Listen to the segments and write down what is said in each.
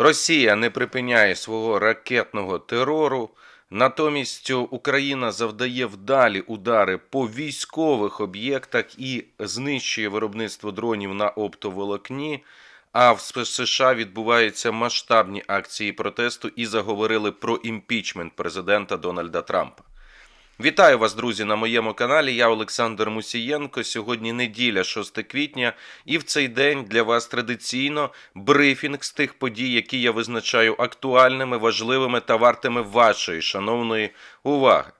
Росія не припиняє свого ракетного терору. Натомість Україна завдає вдалі удари по військових об'єктах і знищує виробництво дронів на оптоволокні. А в США відбуваються масштабні акції протесту і заговорили про імпічмент президента Дональда Трампа. Вітаю вас, друзі, на моєму каналі. Я Олександр Мусієнко. Сьогодні неділя, 6 квітня, і в цей день для вас традиційно брифінг з тих подій, які я визначаю актуальними, важливими та вартими вашої шановної уваги.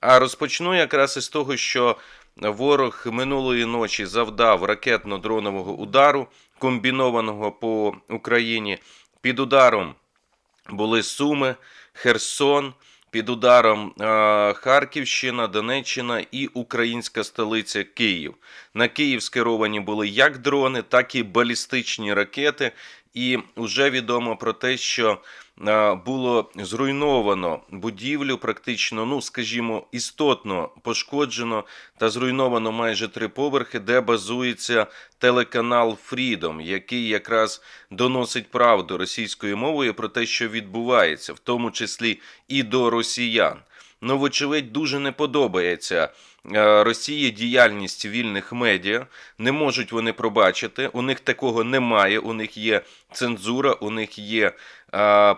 А розпочну якраз із того, що ворог минулої ночі завдав ракетно-дронового удару, комбінованого по Україні. Під ударом були Суми, Херсон. Під ударом е, Харківщина, Донеччина і українська столиця Київ. На Київ скеровані були як дрони, так і балістичні ракети. І вже відомо про те, що було зруйновано будівлю, практично, ну скажімо, істотно пошкоджено та зруйновано майже три поверхи, де базується телеканал Freedom, який якраз доносить правду російською мовою про те, що відбувається, в тому числі і до росіян. Ну, вочевидь, дуже не подобається е, Росії діяльність вільних медіа. Не можуть вони пробачити. У них такого немає. У них є цензура, у них є е,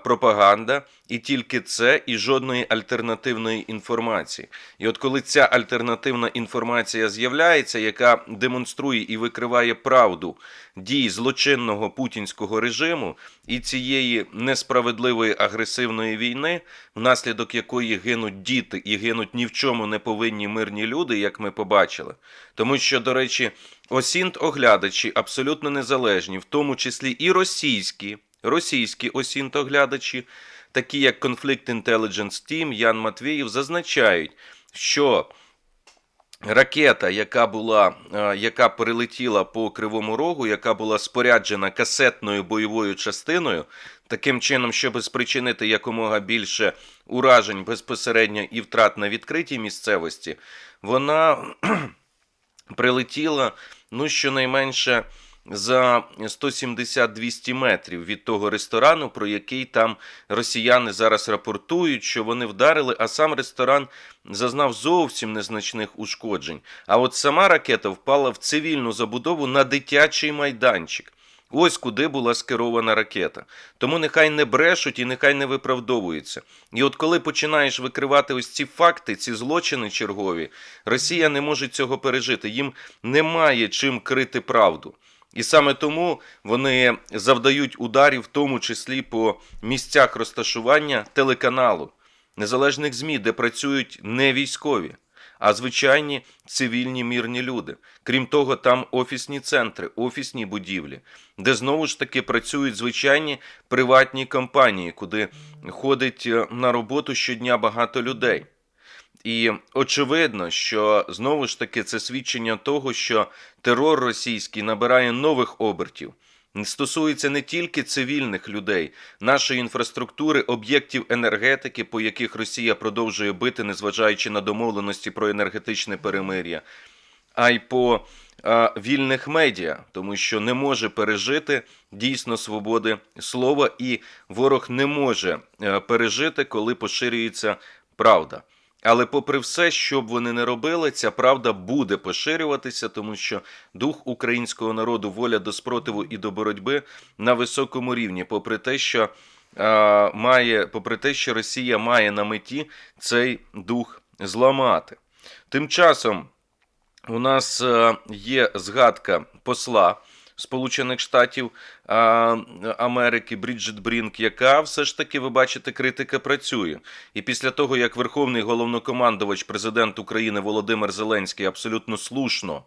пропаганда, і тільки це, і жодної альтернативної інформації. І от коли ця альтернативна інформація з'являється, яка демонструє і викриває правду дій злочинного путінського режиму і цієї несправедливої агресивної війни, внаслідок якої гинуть діти і гинуть ні в чому не повинні мирні люди, як ми побачили. Тому що, до речі, осінт оглядачі абсолютно незалежні, в тому числі і російські, російські осінт оглядачі, такі як Conflict Intelligence Team, Ян Матвіїв, зазначають, що ракета, яка була, е, яка перелетіла по Кривому Рогу, яка була споряджена касетною бойовою частиною, таким чином, щоб спричинити якомога більше уражень безпосередньо і втрат на відкритій місцевості, вона прилетіла ну щонайменше за 170-200 метрів від того ресторану, про який там росіяни зараз рапортують, що вони вдарили, а сам ресторан зазнав зовсім незначних ушкоджень. А от сама ракета впала в цивільну забудову на дитячий майданчик. Ось куди була скерована ракета. Тому нехай не брешуть і нехай не виправдовуються. І от коли починаєш викривати ось ці факти, ці злочини чергові, Росія не може цього пережити. Їм немає чим крити правду. І саме тому вони завдають ударів, в тому числі по місцях розташування телеканалу, незалежних ЗМІ, де працюють не військові, а звичайні цивільні мирні люди. Крім того, там офісні центри, офісні будівлі, де знову ж таки працюють звичайні приватні компанії, куди ходить е, на роботу щодня багато людей. І очевидно, що знову ж таки це свідчення того, що терор російський набирає нових обертів. Стосується не тільки цивільних людей, нашої інфраструктури, об'єктів енергетики, по яких Росія продовжує бити, незважаючи на домовленості про енергетичне перемир'я, а й по а, вільних медіа, тому що не може пережити дійсно свободи слова, і ворог не може е, пережити, коли поширюється правда. Але, попри все, що б вони не робили, ця правда буде поширюватися, тому що дух українського народу, воля до спротиву і до боротьби на високому рівні, попри те, що а, має, попри те, що Росія має на меті цей дух зламати. Тим часом у нас е, є згадка посла. Сполучених Штатів Америки Бріджит Брінк, яка все ж таки, ви бачите, критика працює. І після того, як Верховний головнокомандувач, президент України Володимир Зеленський абсолютно слушно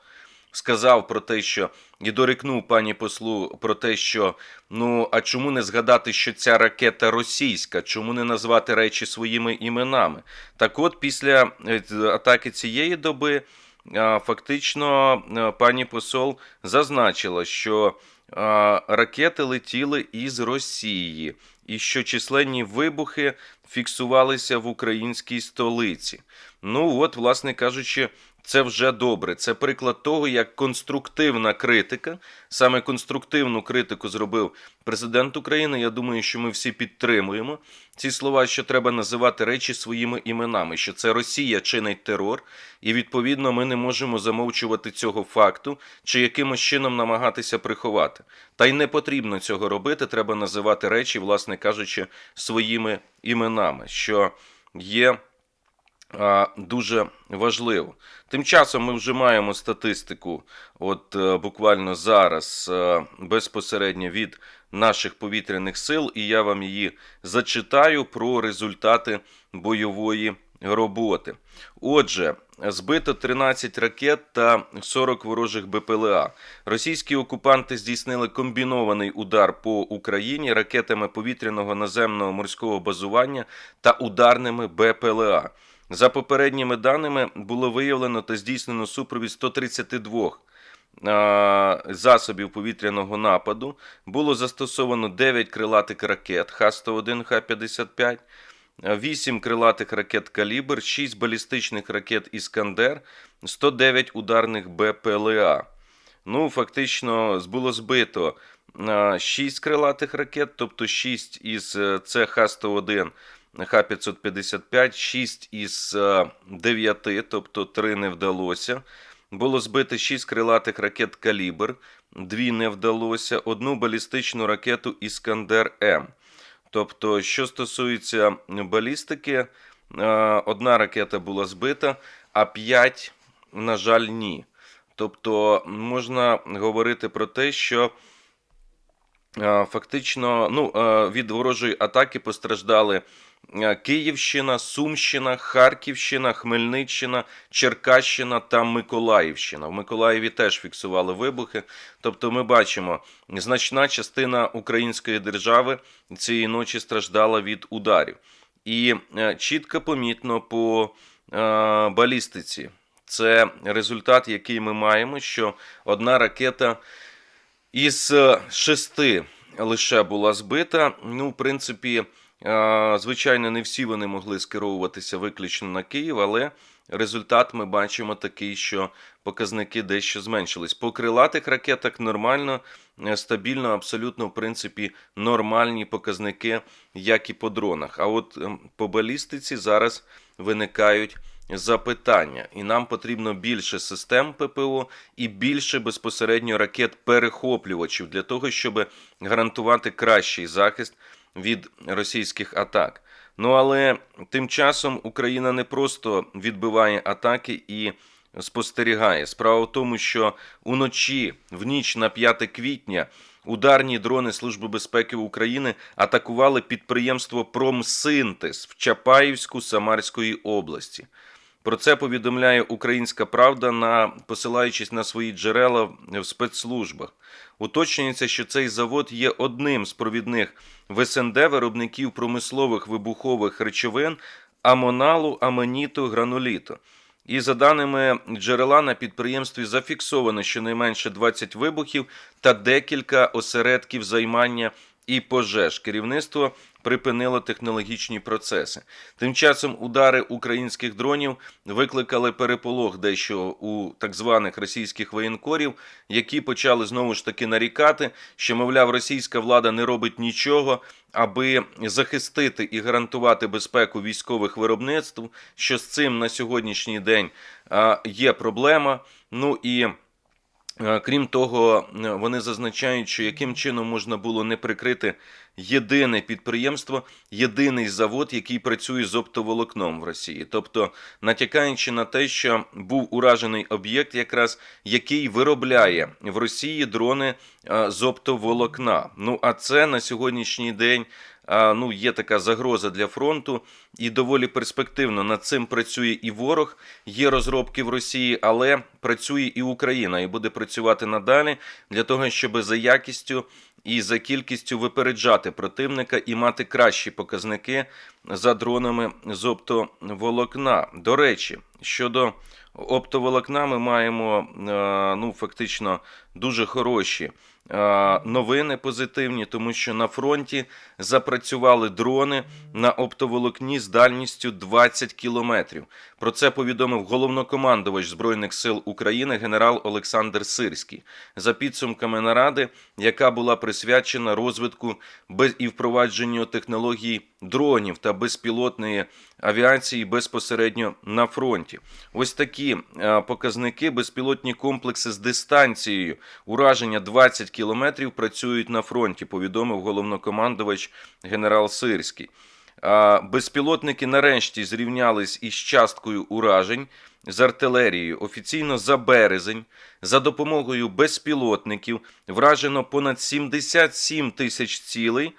сказав про те, що і дорікнув пані послу про те, що ну а чому не згадати, що ця ракета російська, чому не назвати речі своїми іменами? Так, от після е, атаки цієї доби. Фактично, е, пані посол зазначила, що ракети летіли із Росії, і що численні вибухи фіксувалися в українській столиці. Ну, от, власне кажучи, Це вже добре. Це приклад того, як конструктивна критика, саме конструктивну критику зробив президент України. Я думаю, що ми всі підтримуємо ці слова, що треба називати речі своїми іменами, що це Росія чинить терор, і відповідно ми не можемо замовчувати цього факту чи якимось чином намагатися приховати. Та й не потрібно цього робити. Треба називати речі, власне кажучи, своїми іменами, що є дуже важливо. Тим часом ми вже маємо статистику, от е, буквально зараз е, безпосередньо від наших повітряних сил, і я вам її зачитаю про результати бойової роботи. Отже, збито 13 ракет та 40 ворожих БПЛА. Російські окупанти здійснили комбінований удар по Україні ракетами повітряного наземного морського базування та ударними БПЛА. За попередніми даними було виявлено та здійснено супровід 132 засобів повітряного нападу. Було застосовано 9 крилатих ракет Х-101, Х-55, 8 крилатих ракет «Калібр», 6 балістичних ракет «Іскандер», 109 ударних БПЛА. Ну, фактично, було збито 6 крилатих ракет, тобто 6 із е, це Х-101, Х-555, 6 із 9, тобто 3 не вдалося. Було збито 6 крилатих ракет «Калібр», 2 не вдалося, одну балістичну ракету «Іскандер-М». Тобто, що стосується балістики, е, одна ракета була збита, а 5, на жаль, ні. Тобто, можна говорити про те, що е, фактично ну, е, від ворожої атаки постраждали е, Київщина, Сумщина, Харківщина, Хмельниччина, Черкащина та Миколаївщина. В Миколаєві теж фіксували вибухи. Тобто, ми бачимо, значна частина української держави цієї ночі страждала від ударів. І е, чітко помітно по е, балістиці. Це результат, який ми маємо, що одна ракета із е, шести лише була збита. Ну, в принципі, е, звичайно, не всі вони могли скеровуватися виключно на Київ, але результат ми бачимо такий, що показники дещо зменшились. По крилатих ракетах нормально, е, стабільно, абсолютно, в принципі, нормальні показники, як і по дронах. А от ем, по балістиці зараз виникають запитання, і нам потрібно більше систем ППО і більше безпосередньо ракет-перехоплювачів для того, щоб гарантувати кращий захист від російських атак. Ну але тим часом Україна не просто відбиває атаки і спостерігає. Справа в тому, що уночі, в ніч на 5 квітня, ударні дрони Служби безпеки України атакували підприємство Промсинтез в Чапаївську Самарської області. Про це повідомляє Українська Правда, на посилаючись на свої джерела в спецслужбах. Уточнюється, що цей завод є одним з провідних в СНД виробників промислових вибухових речовин амоналу, амоніту, грануліту. І за даними джерела на підприємстві зафіксовано щонайменше 20 вибухів та декілька осередків займання і пожеж. Керівництво припинило технологічні процеси. Тим часом удари українських дронів викликали переполох дещо у так званих російських воєнкорів, які почали знову ж таки нарікати, що мовляв, російська влада не робить нічого, аби захистити і гарантувати безпеку військових виробництв. Що з цим на сьогоднішній день є проблема. Ну і Крім того, е, вони зазначають, що яким чином можна було не прикрити єдине підприємство, єдиний завод, який працює з оптоволокном в Росії, тобто натякаючи на те, що був уражений об'єкт, якраз який виробляє в Росії дрони е, з оптоволокна. Ну а це на сьогоднішній день. Ну, є така загроза для фронту, і доволі перспективно над цим працює і ворог. Є розробки в Росії, але працює і Україна, і буде працювати надалі для того, щоб за якістю і за кількістю випереджати противника і мати кращі показники за дронами з оптоволокна. До речі, щодо оптоволокна, ми маємо ну фактично дуже хороші е, новини позитивні, тому що на фронті запрацювали дрони на оптоволокні з дальністю 20 кілометрів. Про це повідомив головнокомандувач Збройних сил України генерал Олександр Сирський за підсумками наради, яка була присвячена розвитку і впровадженню технологій дронів та безпілотної авіації безпосередньо на фронті. Ось такі е, показники безпілотні комплекси з дистанцією ураження 20 кілометрів працюють на фронті, повідомив головнокомандувач генерал Сирський. Безпілотники нарешті зрівнялись із часткою уражень з артилерією. Офіційно за березень за допомогою безпілотників вражено понад 77 тисяч цілей,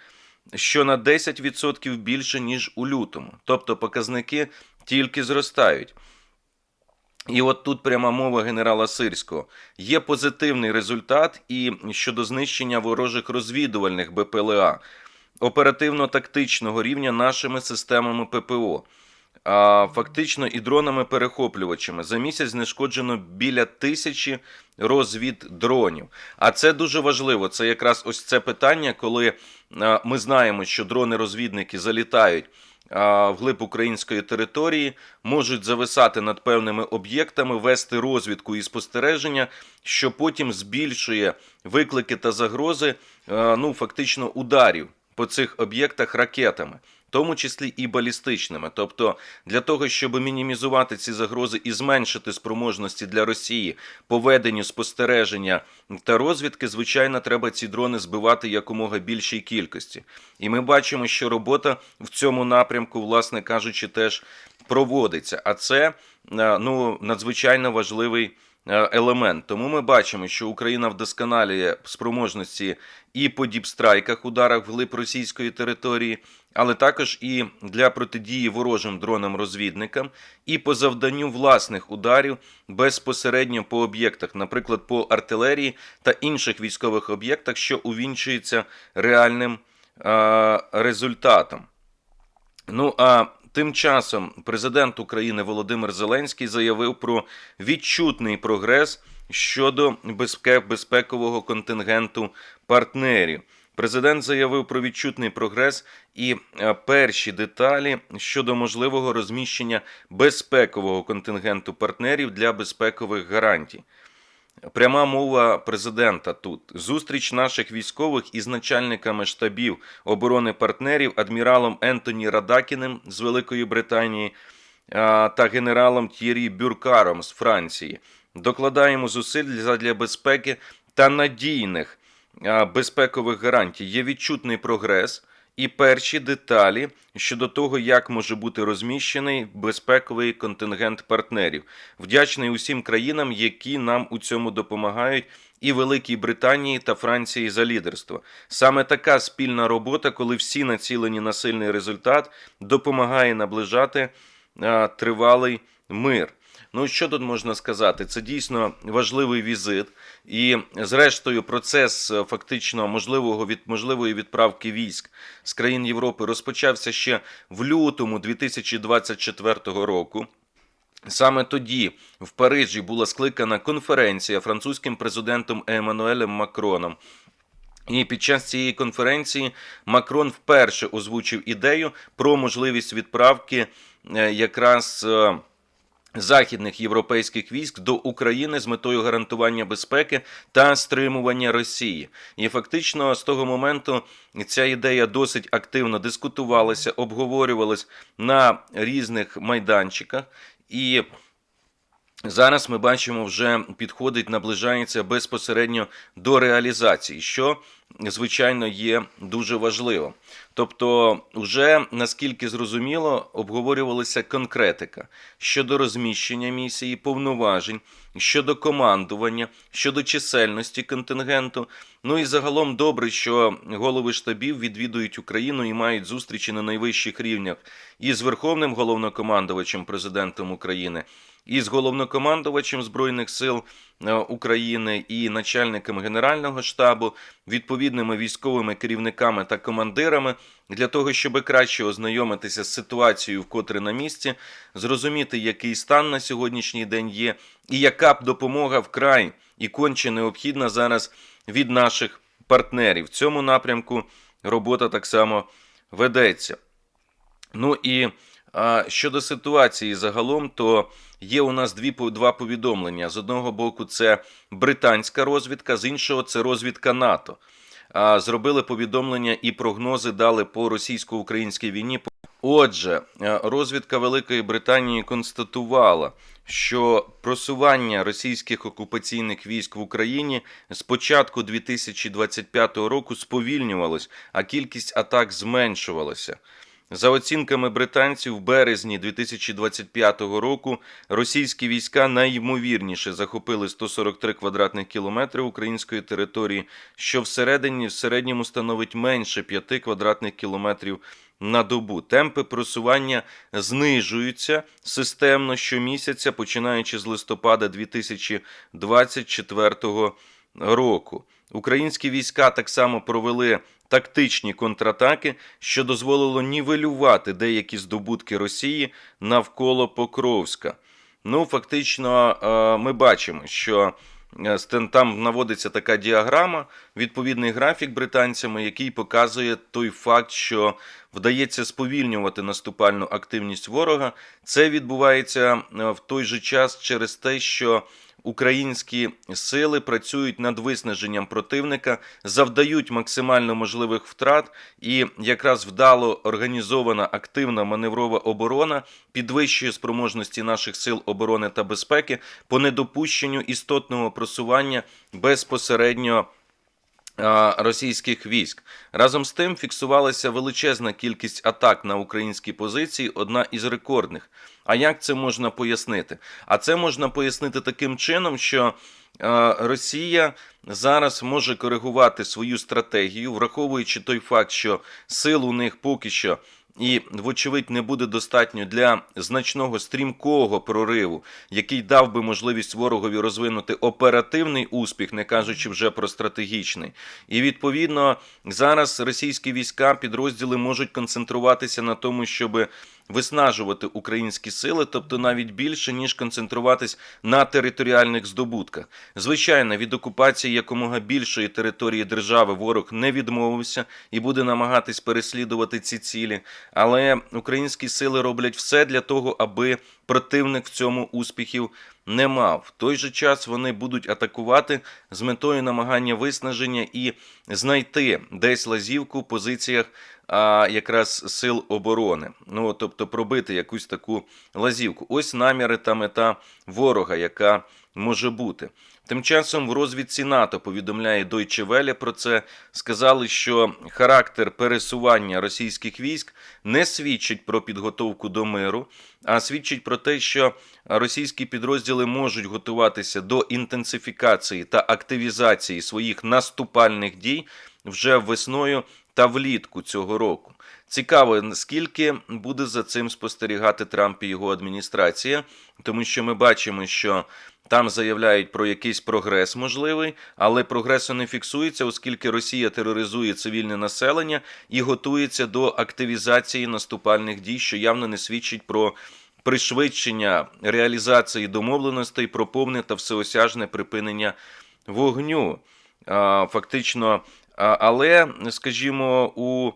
що на 10% більше, ніж у лютому. Тобто показники тільки зростають. І от тут пряма мова генерала Сирського. Є позитивний результат і щодо знищення ворожих розвідувальних БПЛА оперативно-тактичного рівня нашими системами ППО. А фактично і дронами-перехоплювачами. За місяць знешкоджено біля тисячі розвіддронів. А це дуже важливо. Це якраз ось це питання, коли а, ми знаємо, що дрони-розвідники залітають а, вглиб української території, можуть зависати над певними об'єктами, вести розвідку і спостереження, що потім збільшує виклики та загрози, ну фактично ударів по цих об'єктах ракетами. Тому числі і балістичними, тобто для того, щоб мінімізувати ці загрози і зменшити спроможності для Росії по веденню спостереження та розвідки, звичайно, треба ці дрони збивати якомога більшій кількості. І ми бачимо, що робота в цьому напрямку, власне кажучи, теж проводиться. А це е, ну надзвичайно важливий елемент. Тому ми бачимо, що Україна вдосконалює спроможності і по діпстрайках, ударах вглиб російської території, але також і для протидії ворожим дронам-розвідникам, і по завданню власних ударів безпосередньо по об'єктах, наприклад, по артилерії та інших військових об'єктах, що увінчується реальним е, результатом. Ну а тим часом президент України Володимир Зеленський заявив про відчутний прогрес щодо безпе- безпекового контингенту партнерів. Президент заявив про відчутний прогрес і е, перші деталі щодо можливого розміщення безпекового контингенту партнерів для безпекових гарантій. Пряма мова президента тут. Зустріч наших військових із начальниками штабів оборони партнерів адміралом Ентоні Радакіним з Великої Британії та генералом Т'єрі Бюркаром з Франції. Докладаємо зусиль для, безпеки та надійних безпекових гарантій. Є відчутний прогрес і перші деталі щодо того, як може бути розміщений безпековий контингент партнерів. Вдячний усім країнам, які нам у цьому допомагають, і Великій Британії та Франції за лідерство. Саме така спільна робота, коли всі націлені на сильний результат, допомагає наближати а, тривалий мир. Ну, що тут можна сказати? Це дійсно важливий візит, і зрештою, процес е, фактично можливого від можливої відправки військ з країн Європи розпочався ще в лютому 2024 року. Саме тоді в Парижі була скликана конференція французьким президентом Еммануелем Макроном. І під час цієї конференції Макрон вперше озвучив ідею про можливість відправки е, якраз. Західних європейських військ до України з метою гарантування безпеки та стримування Росії. І фактично з того моменту ця ідея досить активно дискутувалася, обговорювалась на різних майданчиках і. Зараз ми бачимо, вже підходить, наближається безпосередньо до реалізації, що звичайно є дуже важливо. Тобто, вже наскільки зрозуміло, обговорювалася конкретика щодо розміщення місії, повноважень, щодо командування, щодо чисельності контингенту. Ну і загалом добре, що голови штабів відвідують Україну і мають зустрічі на найвищих рівнях із Верховним головнокомандувачем президентом України і з головнокомандувачем Збройних сил е, України і начальником Генерального штабу, відповідними військовими керівниками та командирами для того, щоб краще ознайомитися з ситуацією, вкотре на місці, зрозуміти, який стан на сьогоднішній день є, і яка б допомога вкрай і конче необхідна зараз від наших партнерів. В цьому напрямку робота так само ведеться. Ну і а, щодо ситуації загалом, то є у нас дві два повідомлення. З одного боку, це британська розвідка, з іншого це розвідка НАТО. А, зробили повідомлення і прогнози дали по російсько-українській війні. Отже, е, розвідка Великої Британії констатувала, що просування російських окупаційних військ в Україні з початку 2025 року сповільнювалось, а кількість атак зменшувалася. За оцінками британців, в березні 2025 року російські війська найймовірніше захопили 143 квадратних кілометри української території, що всередині в середньому становить менше 5 квадратних кілометрів на добу. Темпи просування знижуються системно щомісяця, починаючи з листопада 2024 року. Українські війська так само провели тактичні контратаки, що дозволило нівелювати деякі здобутки Росії навколо Покровська. Ну, фактично, е, ми бачимо, що е, там наводиться така діаграма, відповідний графік британцями, який показує той факт, що вдається сповільнювати наступальну активність ворога. Це відбувається е, в той же час через те, що українські сили працюють над виснаженням противника, завдають максимально можливих втрат, і якраз вдало організована активна маневрова оборона підвищує спроможності наших сил оборони та безпеки по недопущенню істотного просування безпосередньо російських військ. Разом з тим фіксувалася величезна кількість атак на українські позиції, одна із рекордних. А як це можна пояснити? А це можна пояснити таким чином, що Росія зараз може коригувати свою стратегію, враховуючи той факт, що сил у них поки що і, вочевидь, не буде достатньо для значного стрімкого прориву, який дав би можливість ворогові розвинути оперативний успіх, не кажучи вже про стратегічний. І відповідно зараз російські війська, підрозділи можуть концентруватися на тому, щоб виснажувати українські сили, тобто навіть більше ніж концентруватись на територіальних здобутках. Звичайно, від окупації якомога більшої території держави ворог не відмовився і буде намагатись переслідувати ці цілі. Але українські сили роблять все для того, аби противник в цьому успіхів не мав. В той же час вони будуть атакувати з метою намагання виснаження і знайти десь лазівку в позиціях а, якраз сил оборони. Ну, тобто пробити якусь таку лазівку. Ось наміри та мета ворога, яка може бути. Тим часом в розвідці НАТО повідомляє Deutsche Welle про це. Сказали, що характер пересування російських військ не свідчить про підготовку до миру, а свідчить про те, що російські підрозділи можуть готуватися до інтенсифікації та активізації своїх наступальних дій вже весною та влітку цього року. Цікаво, скільки буде за цим спостерігати Трамп і його адміністрація, тому що ми бачимо, що там заявляють про якийсь прогрес можливий, але прогресу не фіксується, оскільки Росія тероризує цивільне населення і готується до активізації наступальних дій, що явно не свідчить про пришвидшення реалізації домовленостей про повне та всеосяжне припинення вогню. Фактично, але, скажімо, у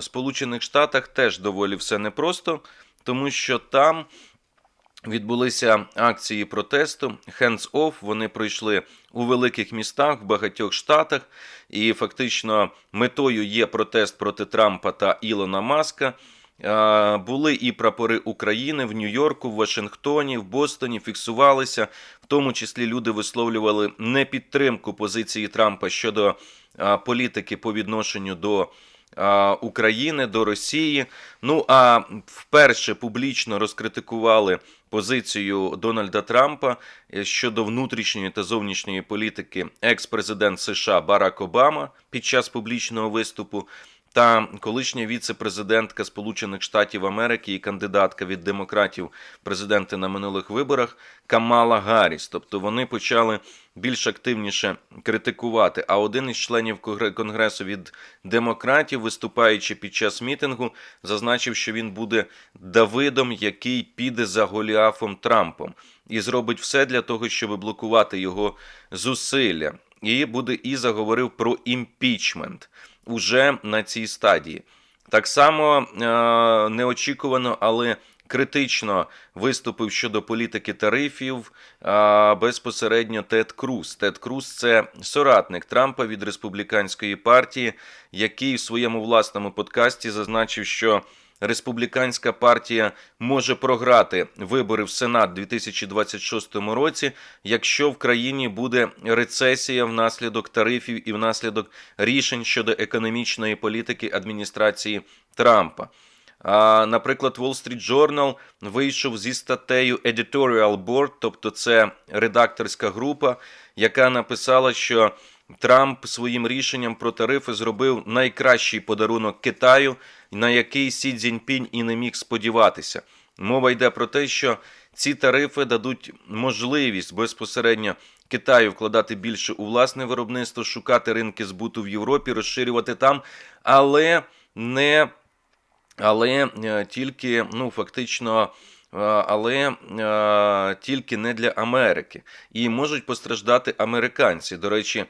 Сполучених Штатах теж доволі все непросто, тому що там відбулися акції протесту hands off, Вони пройшли у великих містах в багатьох штатах, і фактично метою є протест проти Трампа та Ілона Маска. Були і прапори України в Нью-Йорку, в Вашингтоні, в Бостоні фіксувалися. В тому числі люди висловлювали непідтримку позиції Трампа щодо політики по відношенню до України, до Росії. Ну а вперше публічно розкритикували позицію Дональда Трампа е, щодо внутрішньої та зовнішньої політики екс-президент США Барак Обама під час публічного виступу. Та колишня віце-президентка Сполучених Штатів Америки і кандидатка від демократів президенти на минулих виборах Камала Гарріс. Тобто вони почали більш активніше критикувати. А один із членів конгресу від демократів, виступаючи під час мітингу, зазначив, що він буде Давидом, який піде за Голіафом Трампом, і зробить все для того, щоб блокувати його зусилля. і буде і заговорив про імпічмент уже на цій стадії. Так само е, неочікувано, але критично виступив щодо політики тарифів безпосередньо Тед Круз. Тед Круз це соратник Трампа від республіканської партії, який в своєму власному подкасті зазначив, що республіканська партія може програти вибори в Сенат 2026 році, якщо в країні буде рецесія внаслідок тарифів і внаслідок рішень щодо економічної політики адміністрації Трампа. А, наприклад, Wall Street Journal вийшов зі статтею Editorial Board, тобто це редакторська група, яка написала, що Трамп своїм рішенням про тарифи зробив найкращий подарунок Китаю, на який Сі Цзіньпінь і не міг сподіватися. Мова йде про те, що ці тарифи дадуть можливість безпосередньо Китаю вкладати більше у власне виробництво, шукати ринки збуту в Європі, розширювати там, але не але е, тільки ну фактично. е, Але е, тільки не для Америки, і можуть постраждати американці. До речі,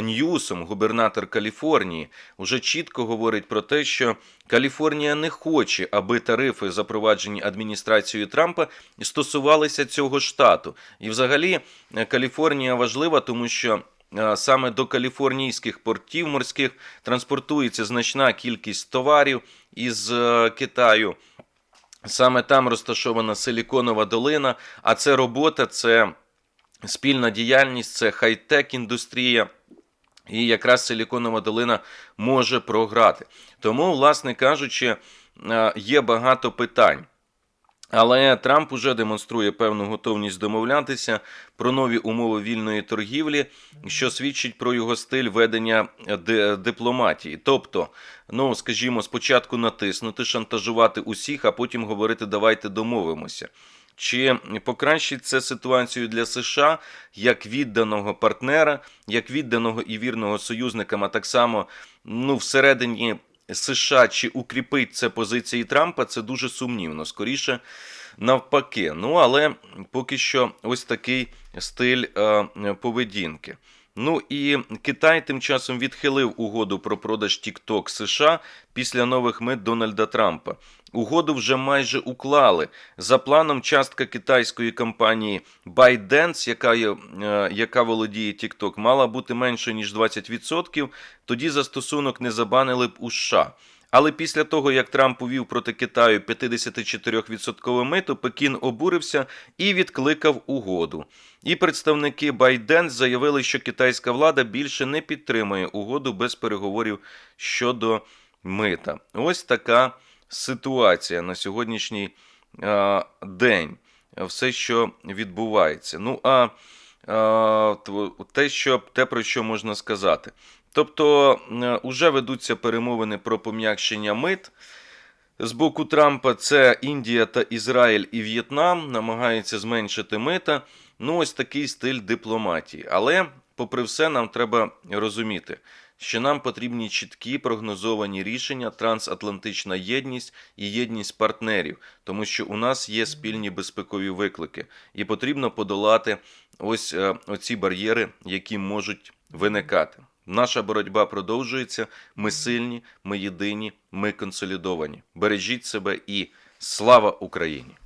Ньюсом, губернатор Каліфорнії, уже чітко говорить про те, що Каліфорнія не хоче, аби тарифи, запроваджені адміністрацією Трампа, стосувалися цього штату. І, взагалі, е, Каліфорнія важлива, тому що е, саме до каліфорнійських портів морських транспортується значна кількість товарів із е, Китаю. Саме там розташована Силіконова долина, а це робота, це спільна діяльність, це хай-тек індустрія. І якраз Силіконова долина може програти. Тому, власне кажучи, е, є багато питань. Але Трамп уже демонструє певну готовність домовлятися про нові умови вільної торгівлі, що свідчить про його стиль ведення дипломатії. Тобто, ну скажімо, спочатку натиснути, шантажувати усіх, а потім говорити давайте домовимося. Чи покращить це ситуацію для США як відданого партнера, як відданого і вірного союзникам, а так само ну, всередині США чи укріпить це позиції Трампа, це дуже сумнівно. Скоріше навпаки. Ну, але поки що ось такий стиль е, поведінки. Ну і Китай тим часом відхилив угоду про продаж TikTok США після нових мит Дональда Трампа. Угоду вже майже уклали. За планом, частка китайської компанії ByteDance, яка, є, е, яка володіє TikTok, мала бути менше ніж 20%, тоді застосунок не забанили б у США. Але після того, як Трамп увів проти Китаю 54% мито, Пекін обурився і відкликав угоду. І представники ByteDance заявили, що китайська влада більше не підтримує угоду без переговорів щодо мита. Ось така ситуація на сьогоднішній е, день. Все, що відбувається. Ну а те, що, те, про що можна сказати. Тобто, вже ведуться перемовини про пом'якшення мит. З боку Трампа це Індія та Ізраїль і В'єтнам намагаються зменшити мита. Ну, ось такий стиль дипломатії. Але, попри все, нам треба розуміти, що нам потрібні чіткі прогнозовані рішення, трансатлантична єдність і єдність партнерів, тому що у нас є спільні безпекові виклики, і потрібно подолати ось е, оці бар'єри, які можуть виникати. Наша боротьба продовжується. Ми сильні, ми єдині, ми консолідовані. Бережіть себе і слава Україні!